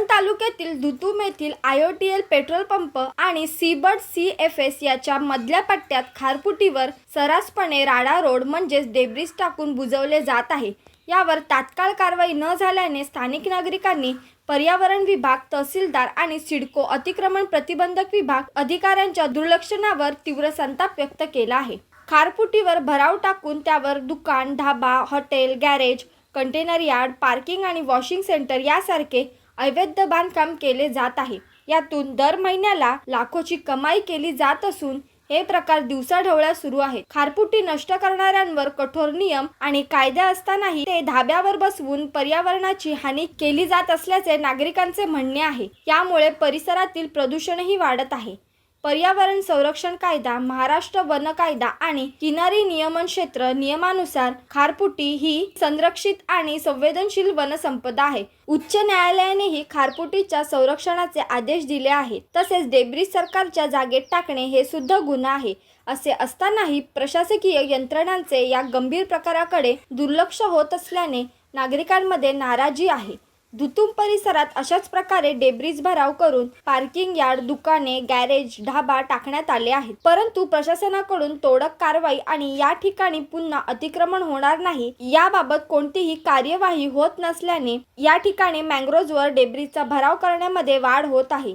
येथील I O T L petrol pump आणि Seabird C F S याच्या मधल्या पट्ट्यात खारपुटीवर सर्रासपणे राडा रोड म्हणजेच डेब्रिज टाकून बुजवले जात आहे. यावर तात्काळ कारवाई न झाल्याने स्थानिक नागरिकांनी पर्यावरण विभाग तहसीलदार आणि सिडको अतिक्रमण प्रतिबंधक विभाग अधिकाऱ्यांच्या दुर्लक्षणावर तीव्र संताप व्यक्त केला आहे. खारपुटीवर भराव टाकून त्यावर दुकान dhaba hotel garage container yard parking आणि वॉशिंग सेंटर यासारखे अवैध बांधकाम केले जात आहे. यातून दर महिन्याला लाखोची कमाई केली जात असून हे प्रकार दिवसाढवळ्या सुरू आहेत. खारपुटी नष्ट करणाऱ्यांवर कठोर नियम आणि कायदे असतानाही ते धाब्यावर बसवून पर्यावरणाची हानी केली जात असल्याचे नागरिकांचे म्हणणे आहे. यामुळे परिसरातील प्रदूषणही वाढत आहे. पर्यावरण संरक्षण कायदा महाराष्ट्र वन कायदा आणि किनारी नियमन क्षेत्र नियमानुसार खारपुटी ही संरक्षित आणि संवेदनशील वनसंपदा आहे. उच्च न्यायालयानेही खारपुटीच्या संरक्षणाचे आदेश दिले आहेत. तसेच डेब्रिज सरकारच्या जागेत टाकणे हे सुद्धा गुन्हा आहे. असे असतानाही प्रशासकीय यंत्रणांचे या गंभीर प्रकाराकडे दुर्लक्ष होत असल्याने नागरिकांमध्ये नाराजी आहे. धुतुम परिसरात अशाच प्रकारे डेब्रिज भराव करून पार्किंग यार्ड दुकाने गॅरेज ढाबा टाकण्यात आले आहेत. परंतु प्रशासनाकडून तोडक कारवाई आणि या ठिकाणी पुन्हा अतिक्रमण होणार नाही याबाबत कोणतीही कार्यवाही होत नसल्याने या ठिकाणी मँग्रोजवर डेब्रिजचा भराव करण्यामध्ये वाढ होत आहे.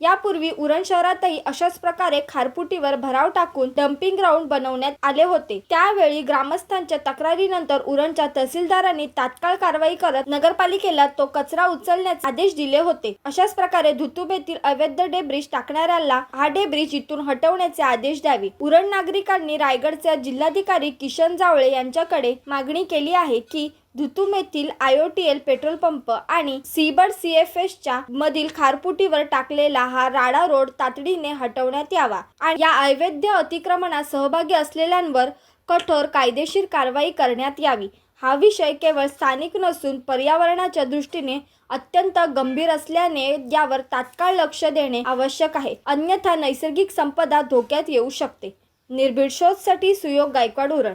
यापूर्वी उरण शहरातही अशाच प्रकारे खारपुटीवर भराव टाकून डम्पिंग ग्राउंड बनवण्यात आले होते. त्यावेळी ग्रामस्थांच्या तक्रारीनंतर उरणच्या तहसीलदारांनी तात्काळ कारवाई करत नगरपालिकेला तो कचरा उचलण्याचे आदेश दिले होते. अशाच प्रकारे धुतुबेतील अवैध डेब्रिज टाकणाऱ्याला हा डेब्रिज इथून हटवण्याचे आदेश द्यावे. उरण नागरिकांनी रायगडचे जिल्हाधिकारी किशन जावळे यांच्याकडे मागणी केली आहे की धुतुम येथील I O T L petrol pump आणि सीबर्ड सी एफ एसच्या मधील खारपुटीवर टाकलेला हा राडा रोड तातडीने हटवण्यात यावा आणि या अवैध अतिक्रमणात सहभागी असलेल्यांवर कठोर कायदेशीर कारवाई करण्यात यावी. हा विषय केवळ स्थानिक नसून पर्यावरणाच्या दृष्टीने अत्यंत गंभीर असल्याने यावर तात्काळ लक्ष देणे आवश्यक आहे. अन्यथा नैसर्गिक संपदा धोक्यात येऊ शकते. निर्भीड शोधसाठी सुयोग गायकवाड उरण.